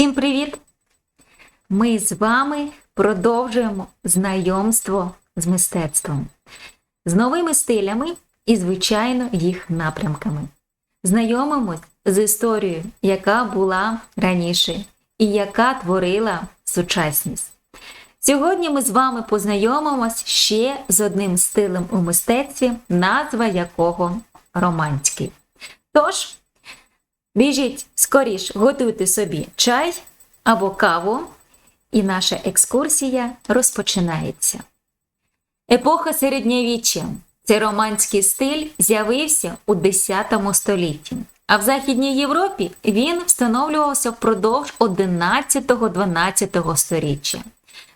Всім привіт! Ми з вами продовжуємо знайомство з мистецтвом, з новими стилями і, звичайно, їх напрямками. Знайомимось з історією, яка була раніше і яка творила сучасність. Сьогодні ми з вами познайомимось ще з одним стилем у мистецтві, назва якого романський. Тож, біжіть скоріш, готуйте собі чай або каву, і наша екскурсія розпочинається. Епоха середньовіччя. Цей романський стиль з'явився у X столітті, а в Західній Європі він встановлювався впродовж 11-12 століття.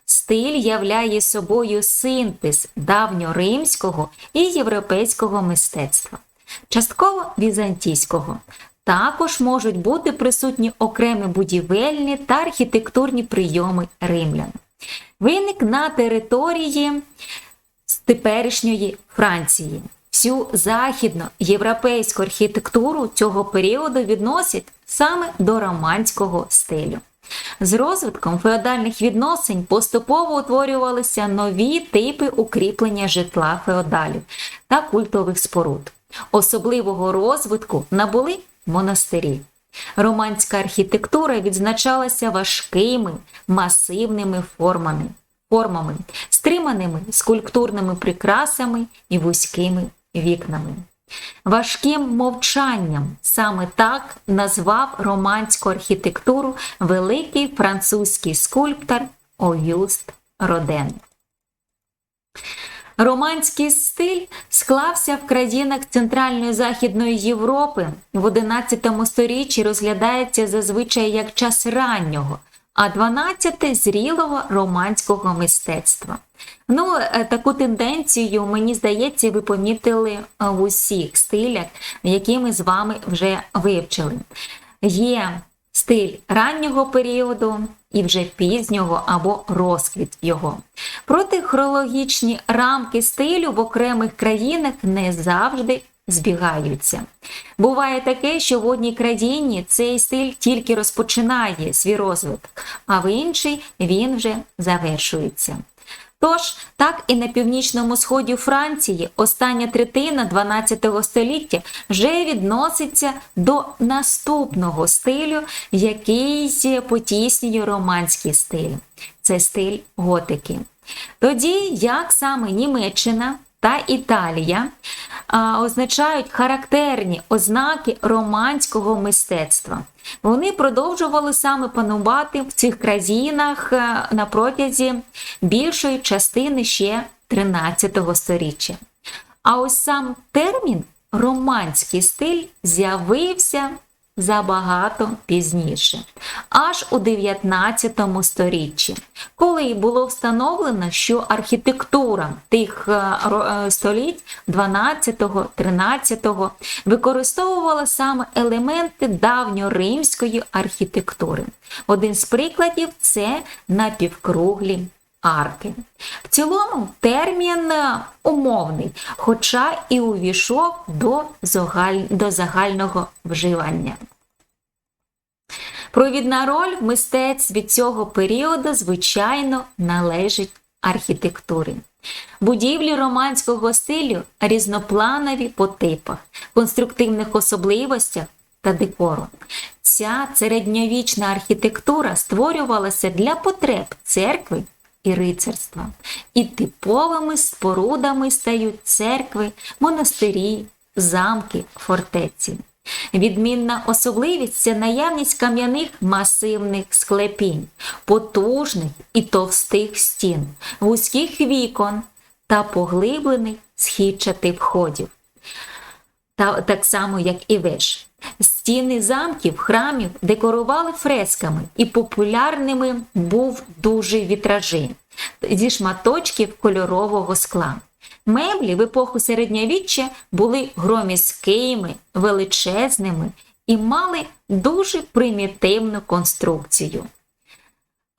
Стиль являє собою синтез давньоримського і європейського мистецтва, частково візантійського. Також можуть бути присутні окремі будівельні та архітектурні прийоми римлян. Виник на території теперішньої Франції. Всю західноєвропейську архітектуру цього періоду відносять саме до романського стилю. З розвитком феодальних відносин поступово утворювалися нові типи укріплення житла феодалів та культових споруд. Особливого розвитку набули монастирі. Романська архітектура відзначалася важкими масивними формами, формами, стриманими скульптурними прикрасами і вузькими вікнами. Важким мовчанням саме так назвав романську архітектуру великий французький скульптор Огюст Роден. Романський стиль склався в країнах Центральної Західної Європи в XI сторіччі розглядається зазвичай як час раннього, а 12 зрілого романського мистецтва. Ну, таку тенденцію, мені здається, ви помітили в усіх стилях, які ми з вами вже вивчили. Є стиль раннього періоду і вже пізнього або розквіт його. Проте хронологічні рамки стилю в окремих країнах не завжди збігаються. Буває таке, що в одній країні цей стиль тільки розпочинає свій розвиток, а в іншій він вже завершується. Тож, так і на північному сході Франції остання третина 12 століття вже відноситься до наступного стилю, який потіснює романський стиль. Це стиль готики. Тоді, як саме Німеччина та Італія означають характерні ознаки романського мистецтва. Вони продовжували саме панувати в цих країнах на протязі більшої частини ще 13 століття. А ось сам термін романський стиль з'явився забагато пізніше, аж у 19 сторіччі, коли було встановлено, що архітектура тих століть 12-13 використовувала саме елементи давньоримської архітектури. Один з прикладів це напівкруглі арки. В цілому термін умовний, хоча і увійшов до, загаль... до загального вживання. Провідна роль мистецтв від цього періоду, звичайно, належить архітектурі. Будівлі романського стилю різнопланові по типах, конструктивних особливостях та декору. Ця середньовічна архітектура створювалася для потреб церкви і рицарства. І типовими спорудами стають церкви, монастирі, замки, фортеці. Відмінна особливість це наявність кам'яних масивних склепінь, потужних і товстих стін, вузьких вікон та поглиблених східчатих входів. Та, так само, як і веш. Стіни замків, храмів декорували фресками, і популярними був дуже вітражі зі шматочків кольорового скла. Меблі в епоху середньовіччя були громіськими, величезними і мали дуже примітивну конструкцію.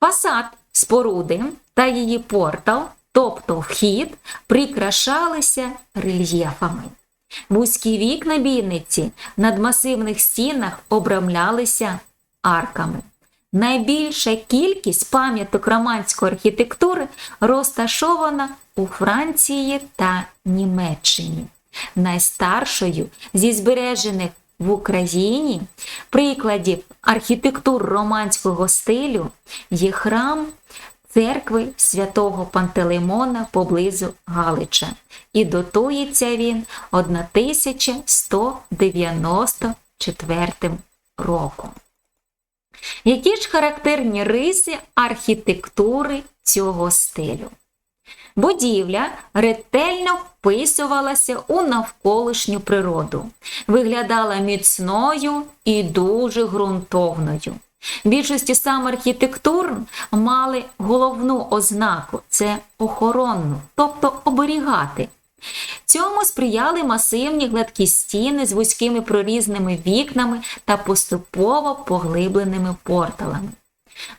Фасад споруди та її портал, тобто вхід, прикрашалися рельєфами. Вузькі вікна бійниці над масивних стінах обрамлялися арками. найбільша кількість пам'яток романської архітектури розташована у Франції та Німеччині. Найстаршою зі збережених в Україні прикладів архітектур романського стилю є храм церкви святого Пантелеймона поблизу Галича. І дотується він 1194 роком. Які ж характерні риси архітектури цього стилю? Будівля ретельно вписувалася у навколишню природу, виглядала міцною і дуже ґрунтовною. Більшості сам архітектур мали головну ознаку це охоронну, тобто оберігати. Цьому сприяли масивні гладкі стіни з вузькими прорізними вікнами та поступово поглибленими порталами.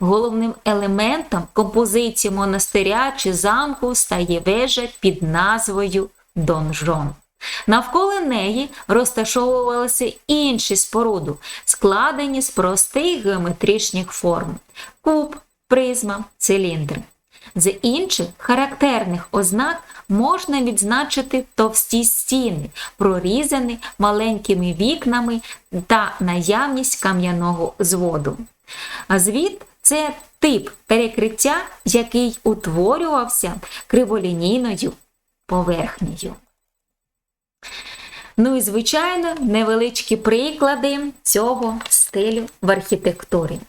Головним елементом композиції монастиря чи замку стає вежа під назвою Донжон. Навколо неї розташовувалися інші споруди, складені з простих геометричних форм куб, призма, циліндр. З інших характерних ознак можна відзначити товсті стіни, прорізані маленькими вікнами та наявність кам'яного зводу. Звід це тип перекриття, який утворювався криволінійною поверхнею. Ну і, звичайно, невеличкі приклади цього стилю в архітектурі.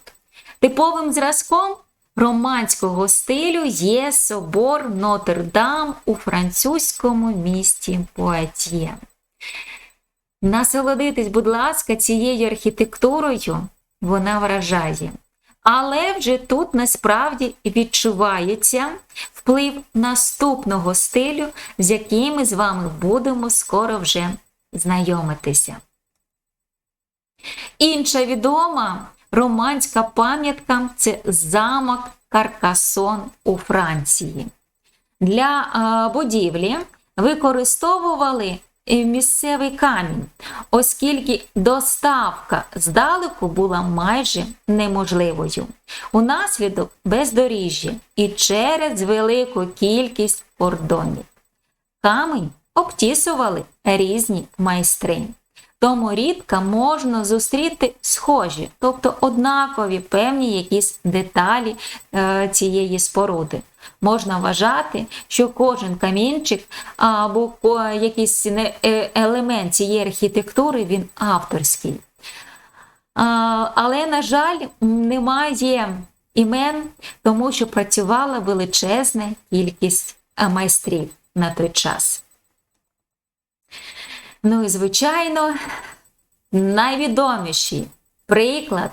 Типовим зразком романського стилю є собор Нотр-Дам у французькому місті Пуатьє. Насолодитись, будь ласка, цією архітектурою вона вражає. Але вже тут насправді відчувається вплив наступного стилю, з яким ми з вами будемо скоро вже знайомитися. Інша відома романська пам'ятка це замок Каркасон у Франції. Для будівлі використовували місцевий камінь, оскільки доставка здалеку була майже неможливою. Унаслідок бездоріжжя і через велику кількість кордонів. Камінь обтісували різні майстри. Тому рідко можна зустріти схожі, тобто однакові певні якісь деталі е, цієї споруди. Можна вважати, що кожен камінчик або якийсь е, елемент цієї архітектури він авторський. Але, на жаль, немає імен, тому що працювала величезна кількість майстрів на той час. Ну і, звичайно, найвідоміший приклад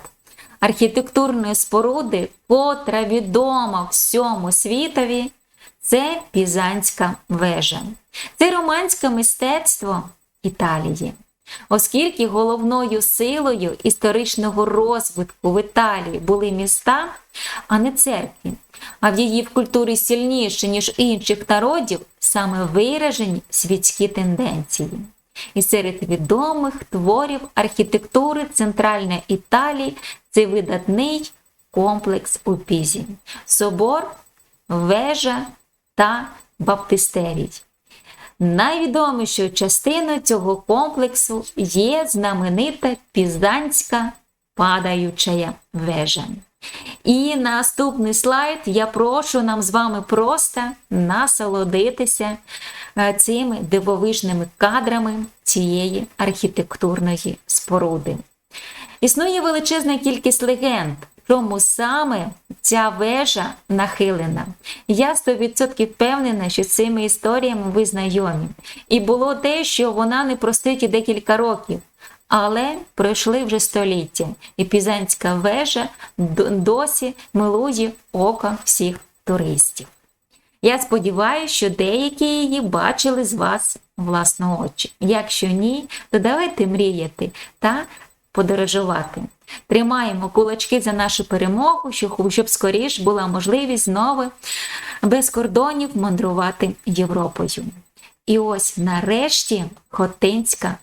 архітектурної споруди, котра відома всьому світові, це Пізанська вежа. Це романське мистецтво Італії. Оскільки головною силою історичного розвитку в Італії були міста, а не церкві, а в її в культурі сильніше, ніж інших народів, саме виражені світські тенденції. І серед відомих творів архітектури Центральної Італії це видатний комплекс у Пізі, собор, вежа та баптистерій. Найвідомішою частиною цього комплексу є знаменита Пізданська падаюча вежа. І наступний слайд я прошу нам з вами просто насолодитися е, цими дивовижними кадрами цієї архітектурної споруди. Існує величезна кількість легенд, чому саме ця вежа нахилена. Я 100% впевнена, що з цими історіями ви знайомі. І було те, що вона не простить і декілька років. Але пройшли вже століття, і Пізанська вежа досі милує око всіх туристів. Я сподіваюся, що деякі її бачили з вас власно очі. Якщо ні, то давайте мріяти та подорожувати. Тримаємо кулачки за нашу перемогу, щоб скоріш була можливість знову без кордонів мандрувати Європою. І ось нарешті Хотинська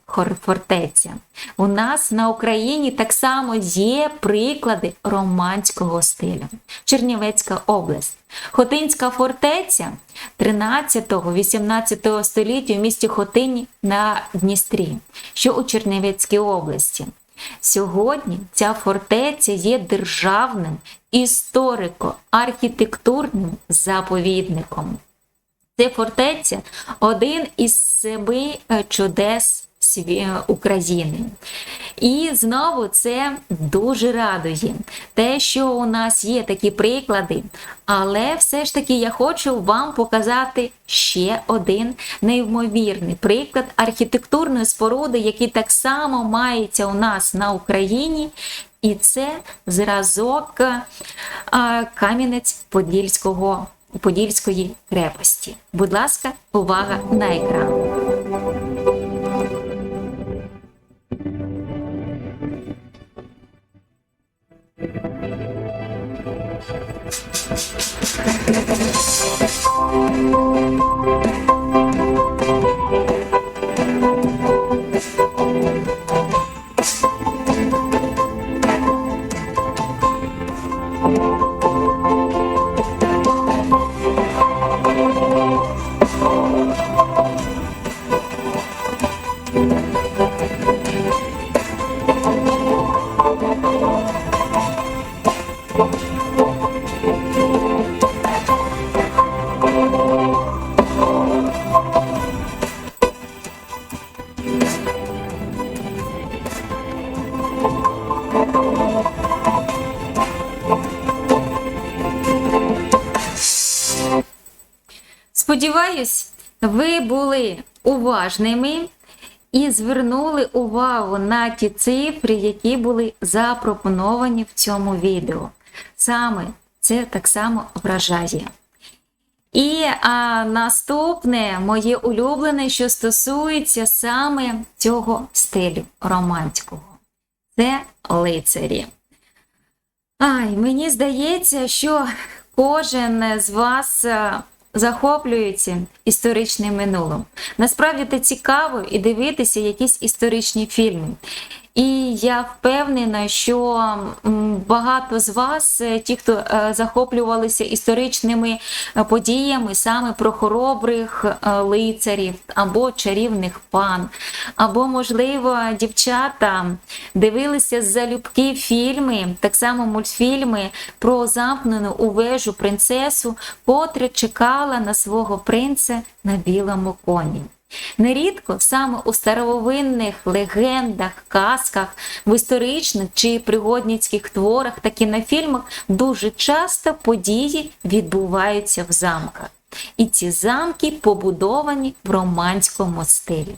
фортеця. У нас на Україні так само є приклади романського стилю. Чернівецька область. Хотинська фортеця 13-18 століття в місті Хотині на Дністрі, що у Чернівецькій області. Сьогодні ця фортеця є державним історико-архітектурним заповідником. Це фортеця один із семи е, чудес е, України. І знову це дуже радує, те, що у нас є такі приклади. Але все ж таки я хочу вам показати ще один неймовірний приклад архітектурної споруди, який так само мається у нас на Україні. І це зразок е, Кам'янець Подільського Подільської крепості. Будь ласка, увага на екран. Сподіваюсь, ви були уважними і звернули увагу на ті цифри, які були запропоновані в цьому відео. Саме це так само вражає. І а, наступне моє улюблене, що стосується саме цього стилю романтського, це лицарі. Ай, мені здається, що кожен з вас захоплюється історичним минулим. Насправді це цікаво і дивитися якісь історичні фільми. І я впевнена, що багато з вас, е, ті, хто е, захоплювалися історичними е, подіями, саме про хоробрих лицарів або чарівних пан, або, можливо, дівчата дивилися залюбки фільми, так само мультфільми про замкнену у вежу принцесу, котра чекала на свого принца на білому коні. Нерідко саме у старовинних легендах, казках, в історичних чи пригодницьких творах та кінофільмах дуже часто події відбуваються в замках. І ці замки побудовані в романському стилі.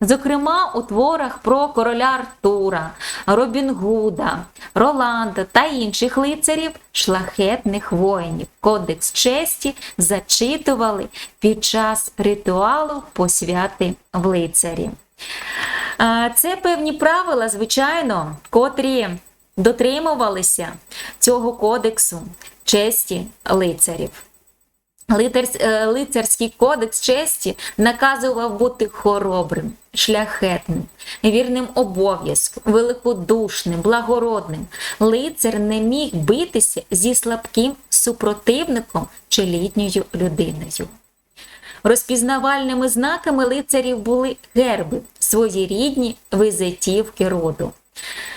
Зокрема, у творах про короля Артура, Робін Гуда, Роланда та інших лицарів, шлахетних воїнів, Кодекс честі зачитували під час ритуалу посвяти в лицарі. Це певні правила, звичайно, котрі дотримувалися цього кодексу честі лицарів. Е, Лицарський кодекс честі наказував бути хоробрим, шляхетним, вірним обов'язку, великодушним, благородним. Лицар не міг битися зі слабким супротивником чи літньою людиною. Розпізнавальними знаками лицарів були герби, своєрідні визитівки роду.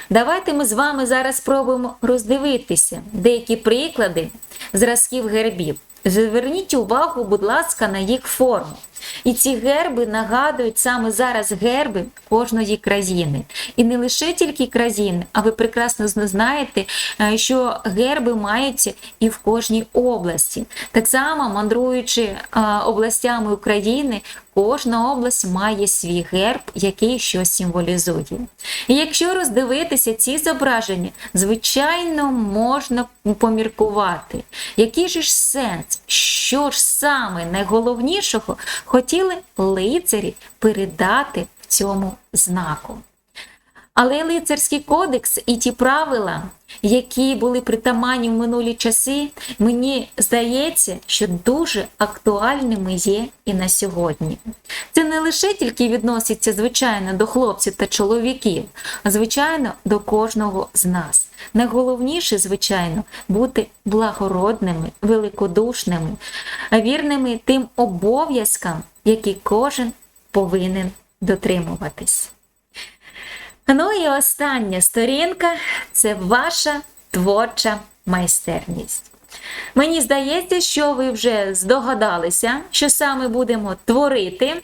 Давайте ми з вами зараз спробуємо роздивитися деякі приклади зразків гербів. Зверніть увагу, будь ласка, на їх форму. І ці герби нагадують саме зараз герби кожної країни. І не лише тільки країни, а ви прекрасно знаєте, е, що герби маються і в кожній області. Так само, мандруючи е, областями України, кожна область має свій герб, який щось символізує. І якщо роздивитися ці зображення, звичайно, можна поміркувати, який же ж сенс, що ж саме найголовнішого хотіли лицарі передати в цьому знаку. Але лицарський кодекс і ті правила, які були притаманні в минулі часи, мені здається, що дуже актуальними є і на сьогодні. Це не лише тільки відноситься, звичайно, до хлопців та чоловіків, а звичайно, до кожного з нас. Найголовніше, звичайно, бути благородними, великодушними, вірними тим обов'язкам, які кожен повинен дотримуватись. Ну і остання сторінка це ваша творча майстерність. Мені здається, що ви вже здогадалися, що саме будемо творити.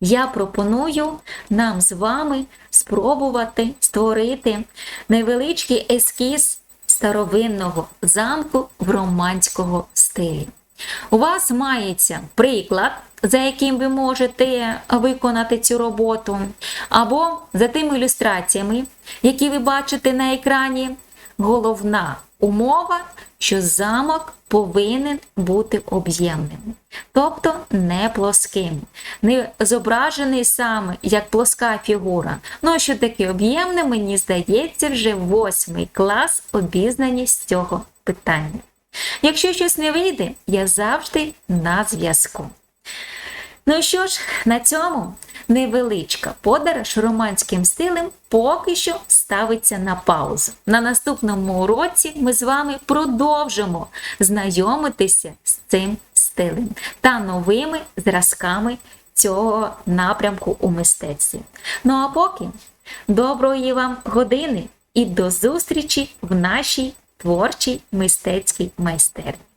Я пропоную нам з вами спробувати створити невеличкий ескіз старовинного замку в романського стилі. У вас мається приклад, за яким ви можете виконати цю роботу, або за тими ілюстраціями, які ви бачите на екрані. Головна умова, що замок повинен бути об'ємним, тобто не плоским, не зображений саме як плоска фігура. Ну, що таке об'ємне, мені здається, вже восьмий клас обізнані з цього питання. Якщо щось не вийде, я завжди на зв'язку. Ну що ж, на цьому невеличка подорож романським стилем поки що ставиться на паузу. На наступному уроці ми з вами продовжимо знайомитися з цим стилем та новими зразками цього напрямку у мистецтві. Ну а поки доброї вам години і до зустрічі в нашій творчій мистецькій майстерні.